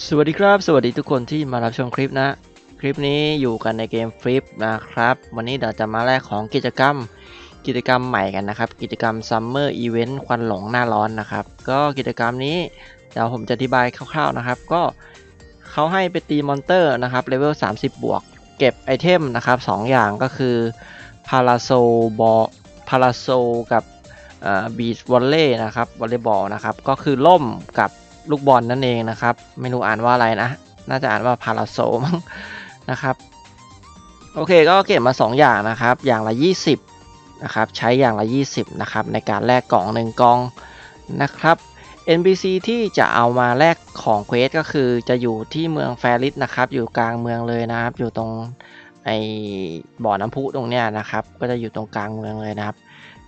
สวัสดีครับ สวัสดีทุกคนที่มารับชมคลิปนะ คลิปนี้อยู่กันในเกมฟลิปนะครับ วันนี้เดี๋ยวจะมาแลกของกิจกรรม กิจกรรมใหม่กันนะครับ กิจกรรม Summer Event ควันหลงหน้าร้อนนะครับ ก็กิจกรรมนี้เดี๋ยวผมจะอธิบายคร่าวๆนะครับ ก็เขาให้ไปตีมอนเตอร์นะครับเลเวล30 บวก เก็บไอเทมนะครับ2อย่างก็คือพาราโซบอพาราโซกับบีชวอลเล่นะครับวอลเลย์บอลนะครับ ก็คือล่มกับ ลูกบอลนั่นเองนะครับ ไม่รู้อ่านว่าอะไรนะ น่าจะอ่านว่าพาราโซมั้งนะครับ โอเคก็เก็บมา 2 อย่างนะครับ อย่างละ 20นะครับ ใช้อย่างละ 20นะครับในการแลกกล่องหนึ่งกล่องนะครับ NPC ที่จะเอามาแลกของเควสก็คือจะอยู่ที่เมืองแฟริสนะครับ อยู่กลางเมืองเลยนะครับ อยู่ตรงไอบ่อน้ำพุตรงเนี้ยนะครับ ก็จะอยู่ตรงกลางเมืองเลยนะครับ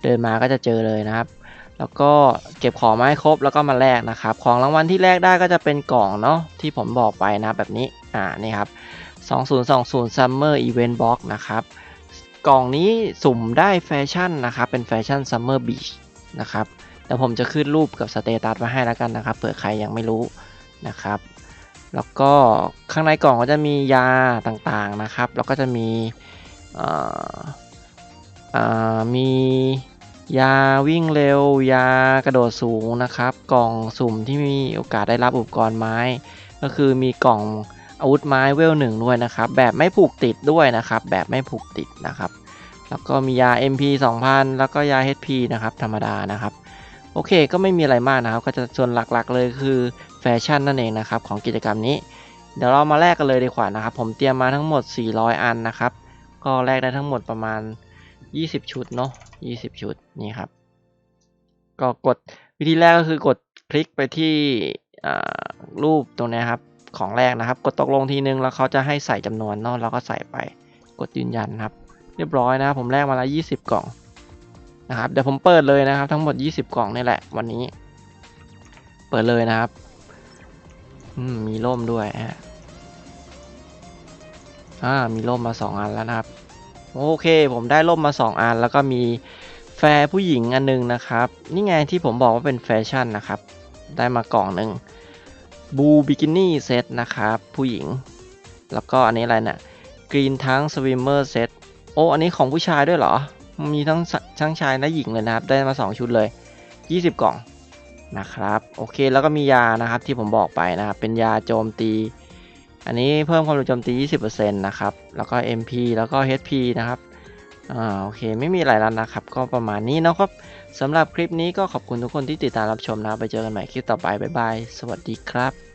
เดินมาก็จะเจอเลยนะครับ แล้วก็เก็บของมาให้ครบแล้วก็มาแลกนะครับ ของรางวัลที่แลกได้ก็จะเป็นกล่องเนาะที่ผมบอกไปนะแบบนี้ อ่า นี่ครับ 2020 Summer Event Box นะครับ กล่องนี้สุ่มได้แฟชั่นนะครับ เป็นแฟชั่น Summer Beach นะครับเดี๋ยวผมจะขึ้นรูปกับสเตตัสมาให้แล้วกันนะครับเผื่อใครยังไม่รู้นะครับ แล้วก็ข้างในกล่องก็จะมียาต่างๆนะครับ แล้วก็จะมีมี ยาวิ่งเร็วยากระโดดสูงนะครับ กล่องสุ่มที่มีโอกาสได้รับอุปกรณ์ไม้ ก็คือมีกล่องอาวุธไม้เวลหนึ่งด้วยนะครับ แบบไม่ผูกติดด้วยนะครับ แบบไม่ผูกติดนะครับ แล้วก็มียา MP 2000 แล้วก็ยา HP นะครับ ธรรมดานะครับ โอเคก็ไม่มีอะไรมากนะครับ ก็จะส่วนหลักๆเลยคือแฟชั่นนั่นเองนะครับ ของกิจกรรมนี้ เดี๋ยวเรามาแลกกันเลยดีกว่านะครับ ผมเตรียมมาทั้งหมด 400 อันนะครับ ก็แลกได้ทั้งหมดประมาณ 20 ชุดเนาะ20 ชุดนี่ครับ ก็กดวิธีแรกก็คือกดคลิกไปที่รูปตรงนี้ครับของแรกนะครับ กดตกลงทีนึงแล้วเขาจะให้ใส่จำนวนเนาะเราก็ใส่ไปกดยืนยันครับ เรียบร้อยนะครับผมแลกมาแล้ว20 กล่องนะครับเดี๋ยวผมเปิดเลยนะครับ ทั้งหมด 20 กล่องนี่แหละ วันนี้ เปิดเลยนะครับมมีร่มด้วยฮะอ่ามีร่มมา 2 อันแล้วนะครับ โอเค ผมได้ร่มมา 2 อัน แล้วก็มีแฟร์ผู้หญิงอันหนึงนะครับ นี่ไงที่ผมบอกว่าเป็นแฟชั่นนะครับ ได้มากล่องหนึ่งบูบิกินี่เซตนะครับ ผู้หญิง แล้วก็อันนี้อะไรเนี่ยกรีนทั้งสวิมเมอร์เซตโอ้อันนี้ของผู้ชายด้วยเหรอ มีทั้งสทั้งชายและหญิงเลยนะครับ ได้มา 2 ชุดเลย 20 กล่องนะครับ โอเคแล้วก็มียานะครับที่ผมบอกไปนะครับเป็นยาโจมตี อันนี้เพิ่มความเร็วโจมตี 20%นะครับ แล้วก็ MP แล้วก็ HP นะครับอ่าโอเค ไม่มีอะไรแล้วนะครับ ก็ประมาณนี้นะครับสำหรับคลิปนี้ก็ขอบคุณทุกคนที่ติดตามรับชมนะ ไปเจอกันใหม่คลิปต่อไป บ๊ายบาย สวัสดีครับ